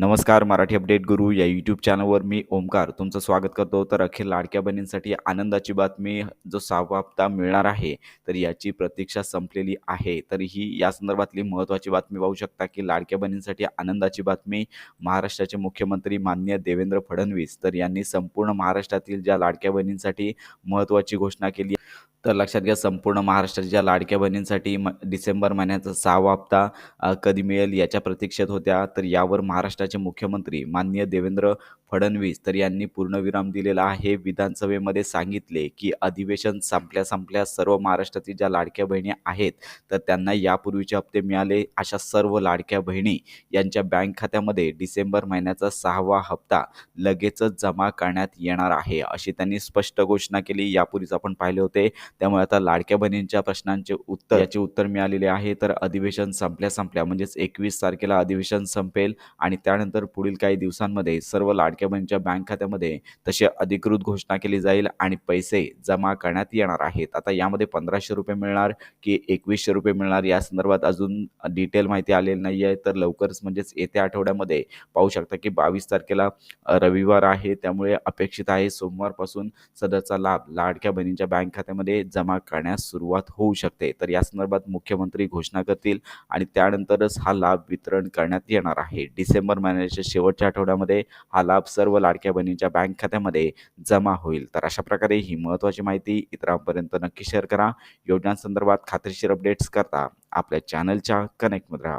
नमस्कार मराठी अपडेट गुरु या यूट्यूब चॅनलवर मी ओमकार तुमचं स्वागत करतो. तर अखेर लाडक्या बहिणींसाठी आनंदाची बातमी जो सहावा हप्ता मिळणार आहे तर याची प्रतीक्षा संपलेली आहे. तर ही या संदर्भातली महत्त्वाची बातमी पाहू शकता की लाडक्या बहिणींसाठी आनंदाची बातमी महाराष्ट्राचे मुख्यमंत्री माननीय देवेंद्र फडणवीस. तर यांनी संपूर्ण महाराष्ट्रातील ज्या लाडक्या बहिणींसाठी महत्त्वाची घोषणा केली तर लक्षात घ्या संपूर्ण महाराष्ट्राच्या लाडक्या बहिणींसाठी म डिसेंबर महिन्याचा सहावा हप्ता कधी मिळेल याच्या प्रतीक्षेत होत्या. तर यावर महाराष्ट्राचे मुख्यमंत्री माननीय देवेंद्र फडणवीस तर यांनी पूर्णविराम दिलेला आहे. विधानसभेमध्ये सांगितले की अधिवेशन संपल्या संपल्या सर्व महाराष्ट्रातील ज्या लाडक्या बहिणी आहेत तर त्यांना यापूर्वीचे हप्ते मिळाले. अशा सर्व लाडक्या बहिणी यांच्या बँक खात्यामध्ये डिसेंबर महिन्याचा सहावा हप्ता लगेचच जमा करण्यात येणार आहे अशी त्यांनी स्पष्ट घोषणा केली. यापूर्वीच आपण पाहिले होते त्यामुळे आता लाडक्या बहिणींच्या प्रश्नांचे उत्तर याचे उत्तर मिळालेले आहे. तर अधिवेशन संपल्या संपल्या म्हणजेच एकवीस तारखेला अधिवेशन संपेल आणि त्यानंतर पुढील काही दिवसांमध्ये सर्व लाडक्या बहिणींच्या बँक खात्यामध्ये तशी अधिकृत घोषणा केली जाईल आणि पैसे जमा करण्यात येणार आहेत. आता यामध्ये पंधराशे रुपये मिळणार की एकवीसशे रुपये मिळणार या संदर्भात अजून डिटेल माहिती आलेली नाही आहे. तर लवकरच म्हणजेच येत्या आठवड्यामध्ये पाहू शकता की बावीस तारखेला रविवार आहे. त्यामुळे अपेक्षित आहे सोमवारपासून सदरचा लाभ लाडक्या बहिणींच्या बँक खात्यामध्ये जमा करण्यास सुरुवात होऊ शकते. तर या संदर्भात मुख्यमंत्री घोषणा करतील आणि त्यानंतरच हा लाभ वितरण करण्यात येणार आहे. डिसेंबर महिन्याच्या शेवटच्या आठवड्यामध्ये हा लाभ सर्व लाडक्या बहिणींच्या बँक खात्यामध्ये जमा होईल. तर अशा प्रकारे ही महत्त्वाची माहिती इतरांपर्यंत नक्की शेअर करा. योजनांसंदर्भात खात्रीशीर अपडेट्स करता आपल्या चॅनलच्या कनेक्टमध्ये राहा.